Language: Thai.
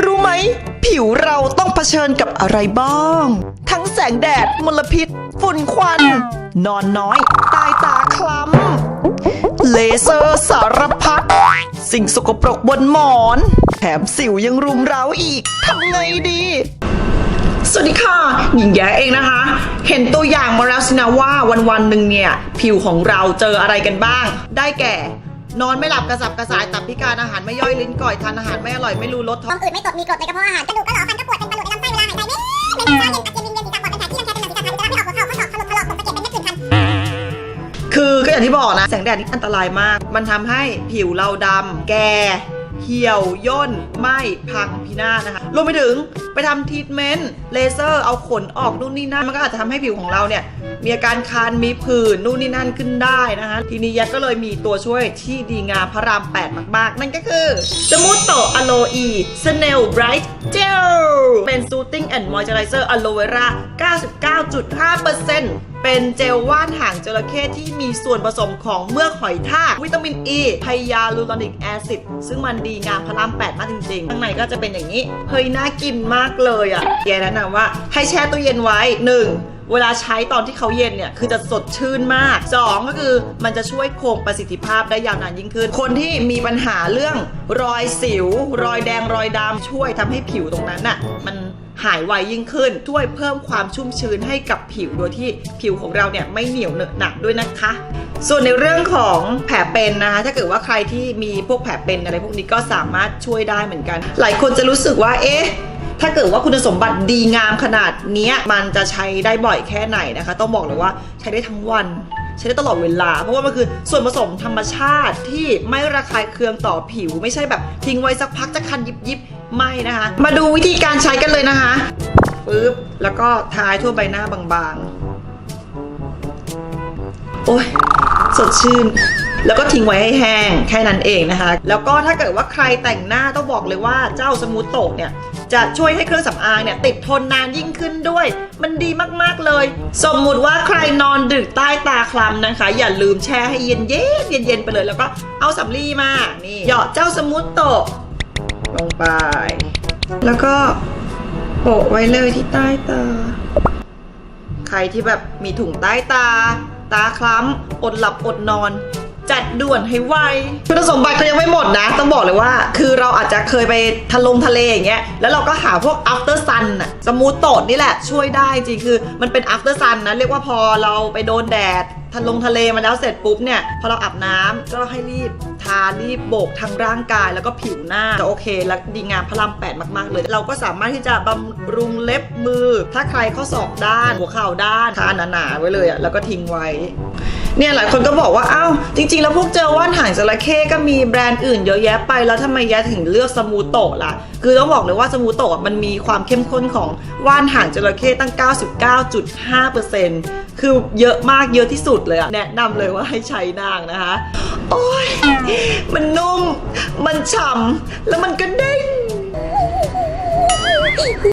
รู้ไหม ผิวเราต้องเผชิญกับอะไรบ้าง ทั้งแสงแดดมลพิษ ฝุ่นควัน นอนน้อย ตายตาคล้ำ เลเซอร์สารพัด สิ่งสกปรกบนหมอน แถมสิวยังรุมเร้าอีก ทำไงดี สวัสดีค่ะ หญิงแย้เองนะคะ เห็นตัวอย่างมาแล้วสินะว่าวันวันหนึ่งเนี่ย ผิวของเราเจออะไรกันบ้าง ได้แก่ นอนไม่หลับกระสับกระส่ายตับพิการอาหารไม่ย่อยลิ้นก่อยทานอาหารไม่อร่อยไม่รู้รสท้องท้องอืดไม่ตดมีกรดในกระเพาะอาหารกระดูกก็หลอฟันก็ปวดเป็นปลาหลุดในลำไส้เวลาหายใจไม่ไม่มีเช้าเย็นอาเจียนวิงเวียนศีรษะปวดเป็นแผลที่รังแคเป็นหนังศีรษะคันจะรับไม่ออกหัวเข่าข้อศอกถลกถลอกตกสะเก็ดเป็นเม็ดผื่นคัน คือก็อย่างที่บอกนะ แสงแดดนี่อันตรายมาก มันทำให้ผิวเราดำแก่ เหี่ยวย่นไหมพังพินาศนะคะรวมไปถึงไปทำทรีทเมนต์เลเซอร์เอาขนออกนู่นนี่นั่นมันก็อาจจะทำให้ผิวของเราเนี่ยมีอาการคันมีผื่นนู่นนี่นั่นขึ้นได้นะคะ ทีนี้ยักษ์ก็เลยมีตัวช่วยที่ดีงามพระราม 8 มาก ๆ นั่นก็คือสมูทโตอะโลอีสเนลไบรท์เจลเป็น Soothing and Moisturizer Aloe Vera 99.5% เป็นเจลว่านหางจระเข้ที่มีส่วนผสมของเมือกหอยทากวิตามินอีไฮยาลูรอนิกแอซิดซึ่งมันดีงามพระราม8มากจริงๆ ข้างในก็จะเป็นอย่างนี้ เฮ้ย น่ากินมากเลยอะ่ะแกแนะนำว่าให้แช่ตู้เย็นไว้ 1. เวลาใช้ตอนที่เขาเย็นเนี่ย คือจะสดชื่นมาก 2 ก็คือมันจะช่วยคงประสิทธิภาพได้ยาวนานยิ่งขึ้น คนที่มีปัญหาเรื่องรอยสิว รอยแดงรอยดำช่วยทำให้ผิวตรงนั้นน่ะมัน หายไวยิ่งขึ้น ช่วยเพิ่มความชุ่มชื้นให้กับผิวโดยที่ผิวของเราเนี่ยไม่เหนียวเหนอะหนักด้วยนะคะ ส่วนในเรื่องของแผลเป็นนะคะถ้าเกิดว่าใครที่มีพวกแผลเป็นอะไรพวกนี้ก็สามารถช่วยได้เหมือนกัน หลายคนจะรู้สึกว่าเอ๊ะถ้าเกิดว่าคุณสมบัติดีงามขนาดนี้มันจะใช้ได้บ่อยแค่ไหนนะคะ ต้องบอกเลยว่าใช้ได้ทั้งวัน ใช้ได้ตลอดเวลา เพราะว่ามันคือส่วนผสมธรรมชาติที่ไม่ระคายเคืองต่อผิว ไม่ใช่แบบทิ้งไว้สักพักจะคันยิบยิบ ไม่นะคะ มาดูวิธีการใช้กันเลยนะคะปึ๊บแล้วก็ทายทั่วใบหน้าบางๆ โอ้ยสดชื่น แล้วก็ทิ้งไว้ให้แห้งแค่นั้นเองนะคะ แล้วก็ถ้าเกิดว่าใครแต่งหน้าต้องบอกเลยว่าเจ้าสมูทโตะเนี่ยจะช่วยให้เครื่องสำอางเนี่ยติดทนนานยิ่งขึ้นด้วย มันดีมากๆเลย สมมุติว่าใครนอนดึกใต้ตาคล้ำนะคะ อย่าลืมแช่ให้เย็นเย็นเย็นเย็นๆไปเลยแล้วก็เอาสำลีมานี่หยอดเจ้าสมูทโตะ ลงไป แล้วก็โปะไว้เลยที่ใต้ตา ใครที่แบบมีถุงใต้ตา ตาคล้ำอดหลับอดนอน จัดด่วนให้ไวคุณสมบัติก็ยังไม่หมดนะ ต้องบอกเลยว่า คือเราอาจจะเคยไปทะลงทะเลอย่างเงี้ยแล้วเราก็หาพวก after sun อะสมูทโตดนี่แหละช่วยได้จริงคือ มันเป็น after sun นะ เรียกว่าพอเราไปโดนแดด ทันลงทะเลมาแล้วเสร็จปุ๊บเนี่ยพอเราอาบน้ำก็ให้รีบทารีบโบกทั้งร่างกายแล้วก็ผิวหน้าจะโอเค และดีงามพระรามแปดมากๆเลย เราก็สามารถที่จะบำรุงเล็บมือ ถ้าใครข้อศอกด้าน หัวเข่าด้านทาหนาๆไว้เลยอะแล้วก็ทิ้งไว้ เนี่ยหลายคนก็บอกว่าอ้าวจริง ๆ แล้วพวกเจลว่านหางจระเข้ก็มีแบรนด์อื่นเยอะแยะไปแล้วทำไมแยะถึงเลือกสมูโตะล่ะ คือต้องบอกเลยว่าสมูโตะมันมีความเข้มข้นของว่านหางจระเข้ตั้ง 99.5%คือเยอะมากเยอะที่สุดเลยอะแนะนำเลยว่าให้ใช้นางนะคะ โอ้ยมันนุ่ม มันฉ่ำแล้วมันก็เด้ง